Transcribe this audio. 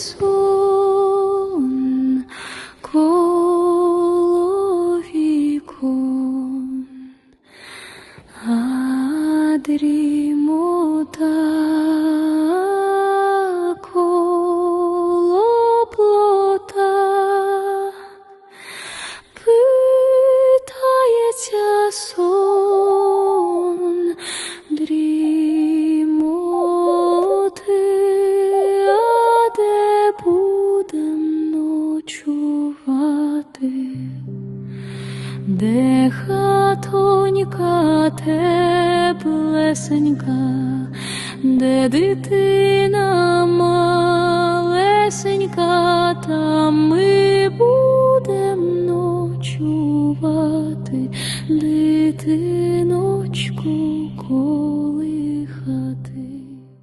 сон Головіком, а дрімота колоплота питається сон. ховати, де хатонька теплесенька, де дитина малесенька, там ми будем ночувати, дитиночку.